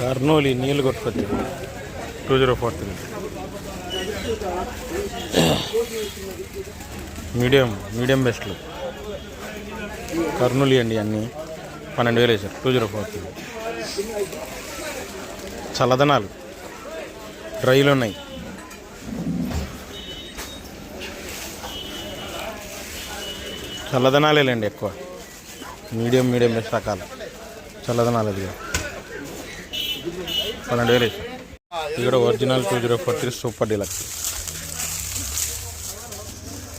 కర్నూలు నీళ్ళు కొట్టుకొచ్చి. Two zero four three. Medium medium బెస్ట్లు. కర్నూలు అండి అన్నీ. పన్నెండు వేలు వేసారు టూ జీరో ఫోర్ త్రీ. చల్లదనాలు. డ్రైలు ఉన్నాయి. చల్లదనాలేలేండి ఎక్కువ. మీడియం మీడియం బెస్ట్ రకాలు. చల్లదనాలు అదిగా. పన్నెండు వేలు ఇక్కడ original two zero four three super deluxe.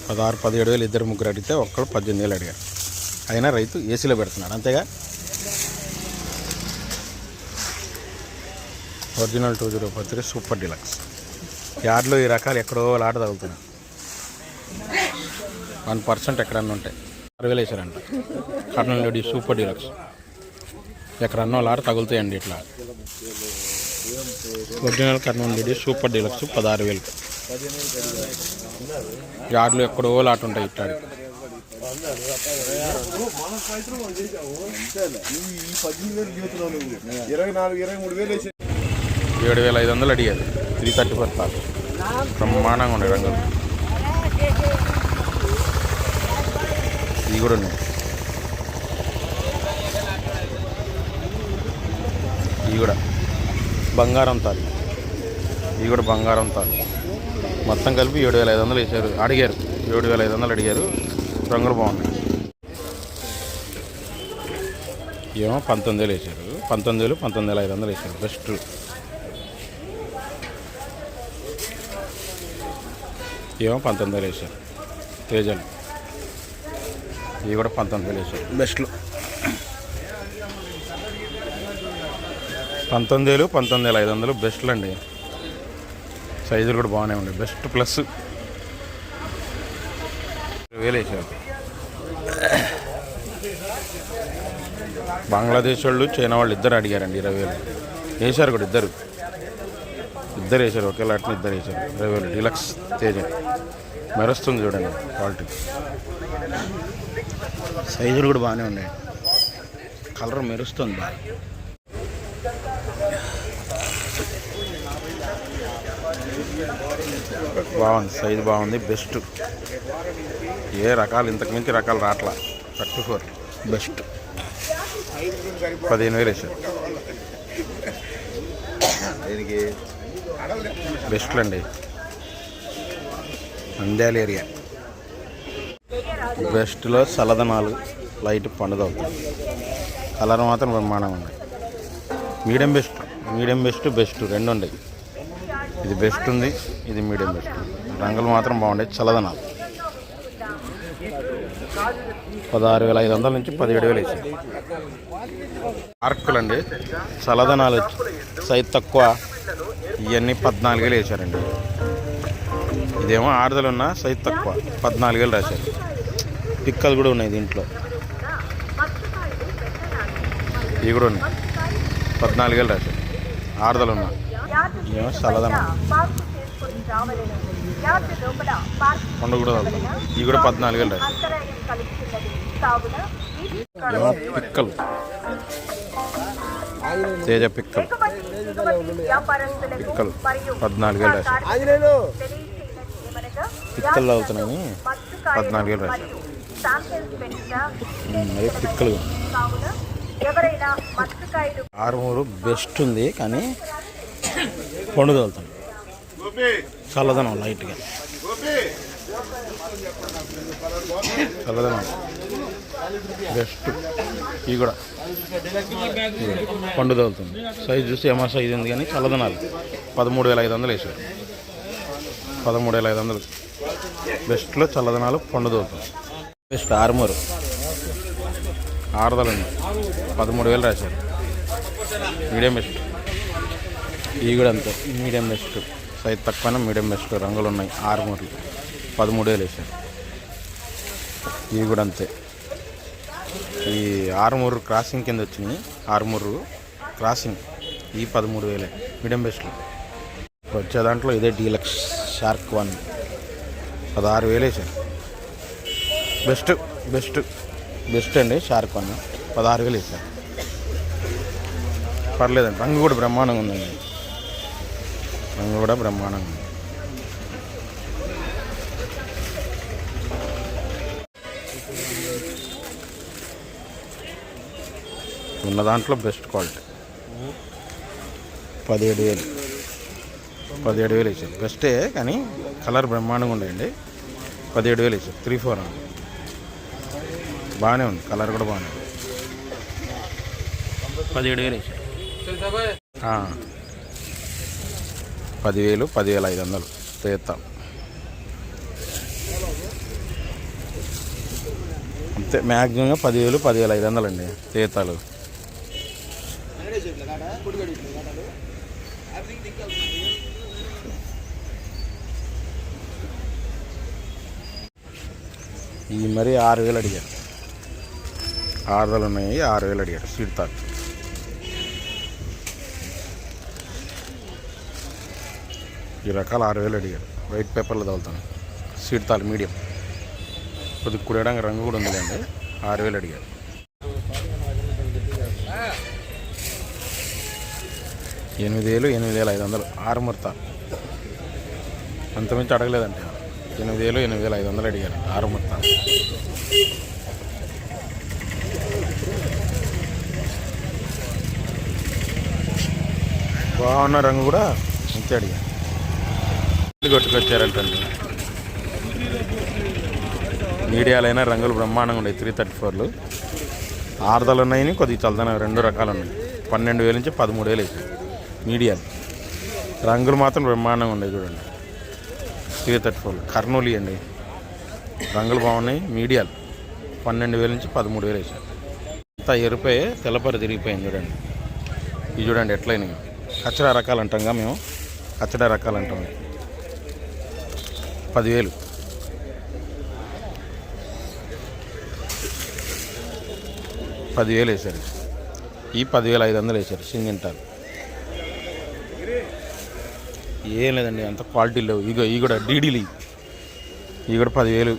పదహారు పదిహేడు వేలు ఇద్దరు ముగ్గురు అడిగితే ఒక్కడు పద్దెనిమిది వేలు అడిగారు. అయినా రైతు ఏసీలో పెడుతున్నాడు అంతేగా? Original two zero four three super deluxe. యార్డ్లో ఈ రకాలు ఎక్కడో లాట తగులుతున్నాయి. వన్ పర్సెంట్ ఎక్కడన్నా ఉంటాయి ఆరు వేలు వేసారంట. Kurnool super deluxe. ఎక్కడన్నా లాట తగులుతాయండి ఇట్లా. Original Kurnool lady super deluxe పదహారు వేలు. యాడ్లు ఎక్కడో లాట ఉంటాయి ఇట్లా ఏడు వేల ఐదు వందలు అడిగారు. త్రీ థర్టీ పత్తాలు బ్రహ్మాండంగా ఉన్నాయి రంగులు. ఇవి కూడా ఉన్నాయి. ఇది కూడా బంగారం తాలి. ఇది కూడా బంగారం తాలి. మొత్తం కలిపి ఏడు వేల ఐదు వందలు వేసారు అడిగారు. ఏడు వేల ఐదు వందలు అడిగారు. రంగులు బాగున్నాయి. ఏమో పంతొమ్మిది వేలు వేసారు పంతొమ్మిది వేలు పంతొమ్మిది వేల ఐదు వందలు వేసారు బెస్ట్. ఏమో పంతొమ్మిది వేలు వేసారు తేజలు ఇవి కూడా పంతొమ్మిది వేలు వేసారు బెస్ట్లు. పంతొమ్మిది వేలు పంతొమ్మిది వేల ఐదు వందలు బెస్ట్లు అండి సైజులు కూడా బాగానే ఉన్నాయి. Best plus. వేలు వేసారు. బంగ్లాదేశ్ వాళ్ళు చైనా వాళ్ళు ఇద్దరు అడిగారండి ఇరవై వేలు. వేశారు కూడా ఇద్దరు. ఇద్దరు వేశారు ఒకే లాట్ని ఇద్దరు వేశారు ఇరవై వేలు. డీలక్స్ తేజ. మెరుస్తుంది చూడండి క్వాలిటీ. సైజులు కూడా బాగానే ఉన్నాయి. కలర్ మెరుస్తుంది బాగా. బాగుంది సైజు బాగుంది బెస్ట్ ఏ రకాలు ఇంతకు మించి రకాలు రాట్లా. Thirty four. బెస్ట్ పదిహేను వేలు వేసారు. దీనికి? బెస్ట్లు అండి. నంద్యాల ఏరియా. బెస్ట్లో చల్లదనాలు లైట్ పండుగ అవుతుంది. కలర్ మాత్రం బ్రహ్మాండంగా ఉంది. Medium best medium best best రెండు ఉన్నాయి. ఇది బెస్ట్ ఉంది ఇది మీడియం బెస్ట్. రంగులు మాత్రం బాగుండే చల్లదనాలు. పదహారు వేల ఐదు వందల నుంచి పదిహేడు వేలు వేసాయి. మార్కులు అండి చల్లదనాలు సైజ్ తక్కువ ఇవన్నీ పద్నాలుగు వేలు వేసారండి. ఇదేమో ఆరుదలు ఉన్న సైజ్ తక్కువ పద్నాలుగు వేలు రాశారు. పిక్కలు కూడా ఉన్నాయి దీంట్లో. ఇవి కూడా ఉన్నాయి. పద్నాలుగు వేలు రాశారు. ఆరుదలు ఉన్న ఏమో చల్లదనం. పండుగ కూడా చల్లుతాం ఇవి కూడా పద్నాలుగు వేలు రాశారు ఏమో పిక్కలు. తేజ పిక్కలు. పిక్కలు. పద్నాలుగు వేలు రాశారు పిక్కలు అవుతున్నాయని పద్నాలుగు వేలు రాశారు పిక్కలు. ఎవరైనా మత్స్యకాయలు ఆరుమూరు బెస్ట్ ఉంది కానీ పండు చల్లదనం లైట్గా. చల్లదనం. బెస్ట్. ఇవి కూడా. ఇవి సైజ్ పండు చూస్తే ఏమో సైజ్ ఉంది కానీ చల్లదనాలు. పదమూడు వేల ఐదు వందలు వేసారు. పదమూడు వేల ఐదు వందలు. బెస్ట్లో చల్లదనాలు పండు తగులుతుంది బెస్ట్ ఆరుమూరు. ఆరుదలండి పదమూడు వేలు రాశారు. Medium best. ఇవి కూడా అంతే. Medium best. సైజ్ తక్కువ మీడియం బెస్ట్. రంగులు ఉన్నాయి. ఆరు మూరలు పదమూడు వేలు వేసారు ఇవి కూడా అంతే. ఈ ఆరుమూరు క్రాసింగ్ కింద వచ్చినాయి ఆరుమూరు క్రాసింగ్. ఈ పదమూడు వేలే. మీడియం బెస్ట్లో వచ్చే దాంట్లో ఇదే డీలక్స్ షార్క్ వన్. పదహారు వేలు వేసారు బెస్ట్. బెస్ట్. బెస్ట్ అండి షార్క్ వన్ పదహారు వేలు వేసారు పర్లేదండి రంగు కూడా బ్రహ్మాండంగా ఉందండి. రంగు కూడా బ్రహ్మాండంగా ఉంది. ఉన్న దాంట్లో బెస్ట్ క్వాలిటీ. పదిహేడు వేలు. పదిహేడు వేలు ఇచ్చారు బెస్టే కానీ కలర్ బ్రహ్మాండంగా ఉండేయండి. పదిహేడు వేలు ఇచ్చారు త్రీ ఫోర్ అండి. బాగానే ఉంది. కలర్ కూడా బాగానే ఉంది. పదిహేడు వేలు. పదివేలు పదివేల ఐదు వందలు. తీస్తాం అంతే. మ్యాక్సిమంగా పదివేలు పదివేల ఐదు వందలు అండి తీతాలు. ఈ మరి ఆరు వేలు అడిగారు. ఆరుదలు ఉన్నాయి ఆరు వేలు అడిగారు సీడ్ తాకు. ఈ రకాల ఆరు వేలు అడిగారు వైట్ పేపర్లో తగులుతాను. సీడ్ తాలు మీడియం. కొద్దిగా కుడేయడానికి రంగు కూడా ఉందిలేండి. ఆరు వేలు అడిగారు ఎనిమిది వేలు ఎనిమిది వేల ఐదు వందలు. ఆరు ముర్త అంతమించి అడగలేదంటే. ఎనిమిది వేలు ఎనిమిది వేల ఐదు వందలు అడిగారు ఆరు ముర్త బాగున్న రంగు కూడా అడిగారు. కొట్టుకొచ్చారంటండి. మీడియాలైనా రంగులు బ్రహ్మాండంగా ఉన్నాయి త్రీ థర్టీ ఫోర్లు ఆరుదలు ఉన్నాయి కొద్దిగా చల్దన రెండు రకాలు ఉన్నాయి. పన్నెండు వేల నుంచి పదమూడు వేలు వేసాయి. మీడియాలు. రంగులు మాత్రం బ్రహ్మాండంగా ఉన్నాయి చూడండి. త్రీ థర్టీ ఫోర్లు కర్నూలు అండి. రంగులు బాగున్నాయి మీడియాలు. పన్నెండు వేల నుంచి పదమూడు వేలు వేసారు అంతా ఎరిపోయి తెల్లపరి తిరిగిపోయింది చూడండి. ఇది చూడండి ఎట్లయినాయి కచ్చడా రకాలు అంటాంగా మేము. కచ్చడా రకాలు అంటాం పదివేలు. పదివేలు వేశారు. ఈ పదివేల ఐదు వందలు వేశారు సింగింటారు ఏం లేదండి అంత క్వాలిటీ లేవు. ఇగో ఈ కూడా డీడీలు ఈ కూడా పదివేలు.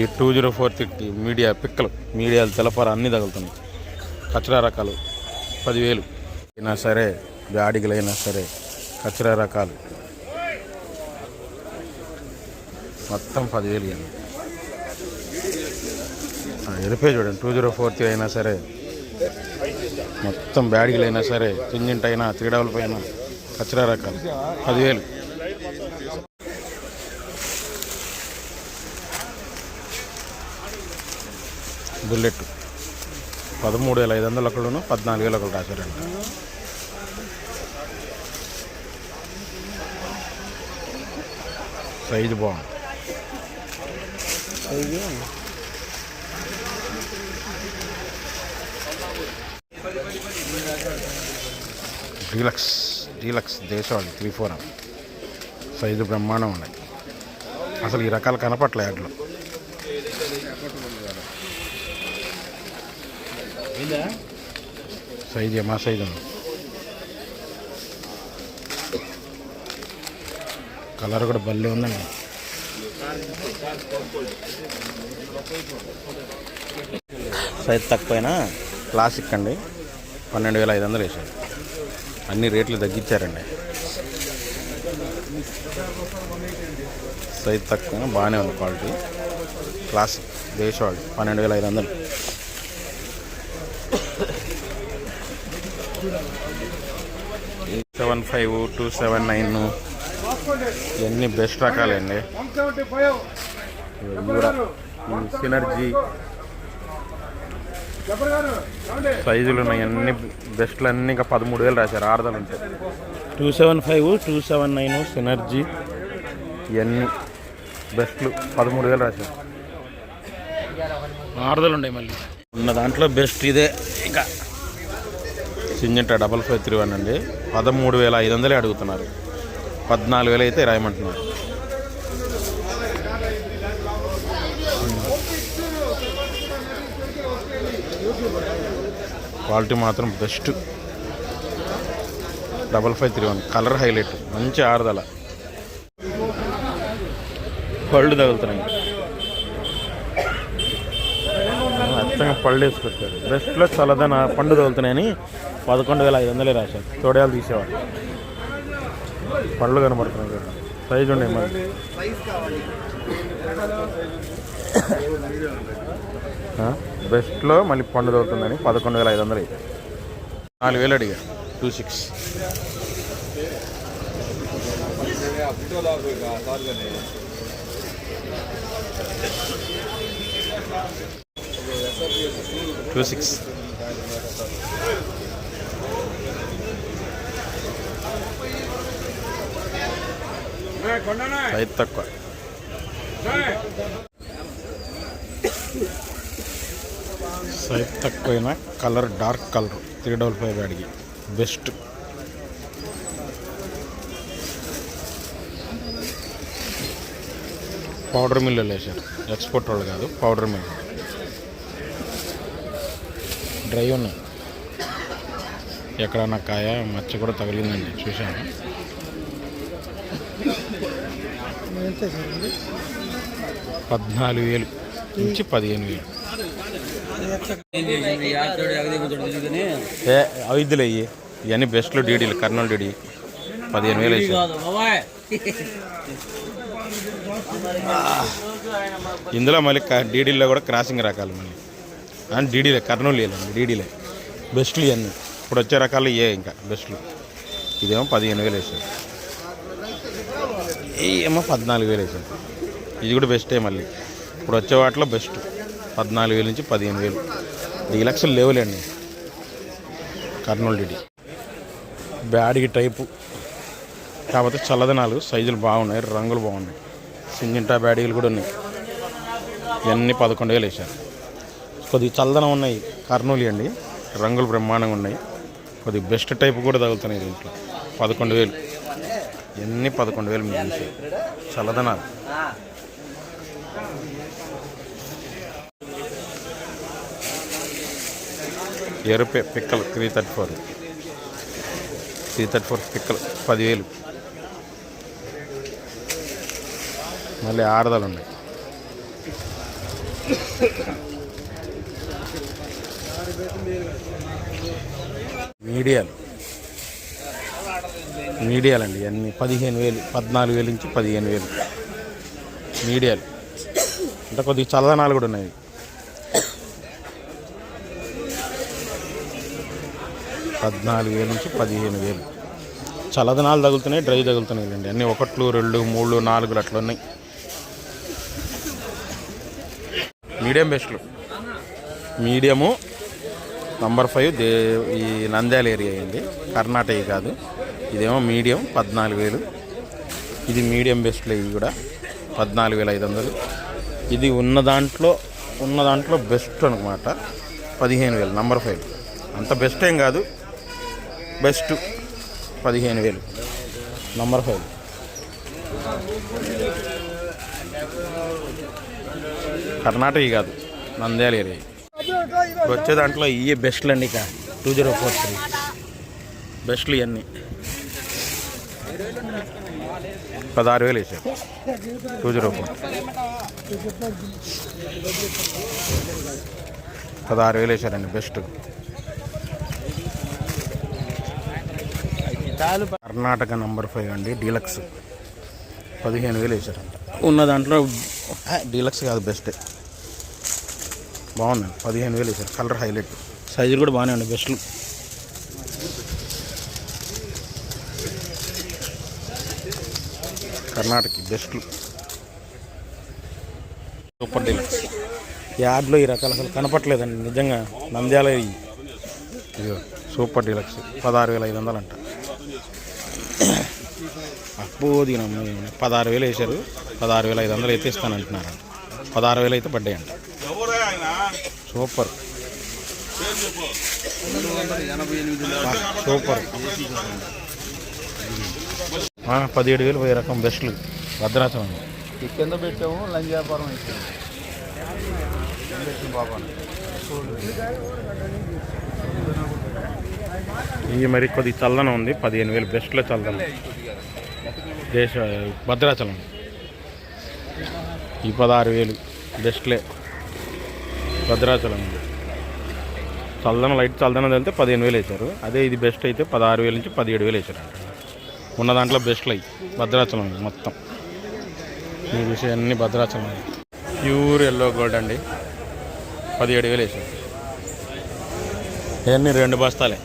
ఈ two zero four thirty media పిక్కలు. మీడియాలు తెలపర అన్నీ తగులుతున్నాయి. కచ్చడా రకాలు పదివేలు. అయినా సరే బ్యాడిగలు సరే కచరా రకాలు. మొత్తం పదివేలు ఇవ్వండి ఎరిపే చూడండి టూ జీరో ఫోర్ త్రీ అయినా సరే మొత్తం బ్యాడిగలు అయినా సరే చింజింట్ అయినా త్రీ డబల్ పైన కచరా రకాలు. పదివేలు. బుల్లెట్. పదమూడు వేల ఐదు వందలు ఒకడును పద్నాలుగు వేలు ఒకరు రాశారంట. సైజు బాగుంది. డీలక్స్ డీలక్స్ దేశవాళి త్రీ ఫోర్. సైజు బ్రహ్మాండం ఉన్నాయి. అసలు ఈ రకాలు కనపట్లే అట్లు సైజు మా సైజు ఉంది కలర్ కూడా భలే ఉందండి. సైజ్ తక్కువైనా? క్లాసిక్ అండి. పన్నెండు వేల ఐదు వందలు వేసారు. అన్ని రేట్లు తగ్గించారండి. సైజ్ తక్కువ బాగానే ఉంది క్వాలిటీ. క్లాసిక్ దేశవాళి పన్నెండు వేల ఐదు వందలు. Seven five two seven nine ఇవన్నీ బెస్ట్ రకాలండి. సినర్జీ సైజులు ఉన్నాయి అన్ని బెస్ట్లు అన్ని ఇంకా పదమూడు వేలు రాశారు ఆరుదలు ఉంటాయి. Two seven five two seven nine synergy ఇవన్నీ బెస్ట్లు పదమూడు వేలు రాశారు. ఆరుదలు ఉన్నాయి మళ్ళీ. ఉన్న దాంట్లో బెస్ట్ ఇదే. ఇక Syngenta double five three one అండి. పదమూడు వేల ఐదు వందలే అడుగుతున్నారు. పద్నాలుగు వేలు అయితే రాయమంటున్నారు. క్వాలిటీ మాత్రం best. Double five three one colour highlight మంచి ఆరుదల. పళ్ళు తగులుతున్నాయి. అచ్చంగా పళ్ళు వేసుకొచ్చారు. బెస్ట్లో చల్లదన పండు తగులుతున్నాయని పదకొండు వేల ఐదు వందలే రాశారు. తోడేలు తీసేవాడు పళ్ళు కనబడుతున్నాయి. ఇక్కడ సైజు ఉండే మరి. బెస్ట్లో మళ్ళీ పండు దొరుకుతుందని పదకొండు వేల ఐదు వందలు అయితే. నాలుగు వేలు అడిగా. Two six. Two six. Size తక్కువ. Size తక్కువైన colour dark colour. Three double five అడిగి. బెస్ట్. పౌడర్ మిల్లు వేసారు ఎక్స్పోర్ట్ వాళ్ళు కాదు పౌడర్ మిల్. డ్రై ఉన్నాయి. ఎక్కడన్నా కాయ మచ్చ కూడా తగిలిందండి చూశాను. పద్నాలుగు వేలు నుంచి పదిహేను వేలు. ఏ ఐదులు అయ్యి ఇవన్నీ బెస్ట్లో డీడీలు కర్నూలు డీడీ. పదిహేను వేలు వేసారు ఇందులో మళ్ళీ క- డీడీల్లో కూడా క్రాసింగ్ రకాలు మళ్ళీ. అండ్ డీడీలే కర్నూలు లేదండి డీడీలే. బెస్ట్లు ఇవన్నీ. ఇప్పుడు వచ్చే రకాలు ఇవే ఇంకా బెస్ట్లు. ఇదేమో పదిహేను వేలు వేసారు ఏమో పద్నాలుగు వేలు వేసారు ఇది కూడా బెస్టే మళ్ళీ. ఇప్పుడు వచ్చే వాటిలో బెస్ట్ పద్నాలుగు వేలు నుంచి పదిహేను వేలు. ఈ లక్షలు లేవులేండి. కర్నూలు డిడి. బ్యాడ్కి టైపు. కాకపోతే చల్లదనాలు సైజులు బాగున్నాయి రంగులు బాగున్నాయి. సింజింటా బ్యాడీలు కూడా ఉన్నాయి. ఇవన్నీ పదకొండు వేలు వేసారు. కొద్దిగా చల్లదనం ఉన్నాయి కర్నూలు అండి. రంగులు బ్రహ్మాండంగా ఉన్నాయి. కొద్దిగా బెస్ట్ టైప్ కూడా తగులుతున్నాయి దీంట్లో. పదకొండు వేలు. ఎన్ని పదకొండు వేలు మీరు చూసి చల్లదనాలు. ఎరుపే పిక్కలు three thirty four. Three thirty four పిక్కలు పదివేలు. మళ్ళీ ఆడదలు ఉన్నాయి. మీడియాలు. మీడియాలండి అన్ని పదిహేను వేలు పద్నాలుగు వేలు నుంచి పదిహేను వేలు. మీడియాలు. అంటే కొద్దిగా చల్లదనాలు కూడా ఉన్నాయి. పద్నాలుగు వేలు నుంచి పదిహేను వేలు. చల్లదనాలు తగులుతున్నాయి డ్రై తగులుతున్నాయి అండి అన్నీ ఒకట్లు రెండు మూడు నాలుగు అట్లా ఉన్నాయి. మీడియం బెస్ట్లు. మీడియము నంబర్ ఫైవ్ దే ఈ నంద్యాల ఏరియా అండి. కర్ణాటక కాదు. ఇదేమో మీడియం పద్నాలుగు వేలు. ఇది మీడియం బెస్ట్లో ఇవి కూడా పద్నాలుగు వేల ఐదు వందలు. ఇది ఉన్న దాంట్లో ఉన్న దాంట్లో బెస్ట్ అనమాట పదిహేను వేలు నంబర్ ఫైవ్. అంత బెస్ట్ ఏం కాదు. బెస్ట్ పదిహేను వేలు. Number five. కర్ణాటక కాదు నంద్యాల ఏరియా. వచ్చే దాంట్లో ఇవి బెస్ట్లు అండి ఇక టూ జీరో ఫోర్ త్రీ. బెస్ట్లు ఇవన్నీ. పదహారు వేలు వేసారు టూ జీరో ఫోర్ పదహారు వేలు వేసారండి బెస్ట్. కర్ణాటక నంబర్ ఫైవ్ అండి డీలక్స్. పదిహేను వేలు వేసారంట ఉన్న దాంట్లో డీలక్స్ కాదు బెస్ట్. బాగుంది పదిహేను వేలు వేసారు కలర్ హైలైట్. సైజులు కూడా బాగానే ఉన్నాయి బెస్ట్లు. కర్ణాటక బెస్ట్లు సూపర్ డీలక్స్ యాడ్లో ఈ రకాలు అసలు కనపట్లేదండి నిజంగా. నంద్యాల సూపర్ డీలక్స్ పదహారు వేల ఐదు వందలు అంట. అప్పు దిగిన పదహారు వేలు వేశారు. పదహారు వేల ఐదు వందలు అయితే ఇస్తానంటున్నారు. పదహారు వేలు అయితే పడ్డాయి అంట. సూపర్ సూపర్ పదిహేడు వేలు పోయే రకం బెస్ట్లు. భద్రాచలం కింద పెట్టాము లంచ్ వ్యాపారం ఇవి మరి కొద్ది చల్లన ఉంది పదిహేను వేలు బెస్ట్లో చల్లదనం దేశ భద్రాచలం. ఈ పదహారు వేలు బెస్ట్లే. భద్రాచలం చల్దనం లైట్ చల్దనం వెళ్తే పదిహేను వేలు వేశారు. అదే ఇది బెస్ట్ అయితే పదహారు వేల నుంచి పదిహేడు వేలు వేశారు ఉన్న దాంట్లో బెస్ట్లు అయ్యి భద్రాచలం మొత్తం. ఈ విషయాన్ని భద్రాచలం. ఇవి. ప్యూర్ ఎల్లో గోల్డ్ అండి. పదిహేడు వేలు వేశారు ఇవన్నీ రెండు బస్తాలే.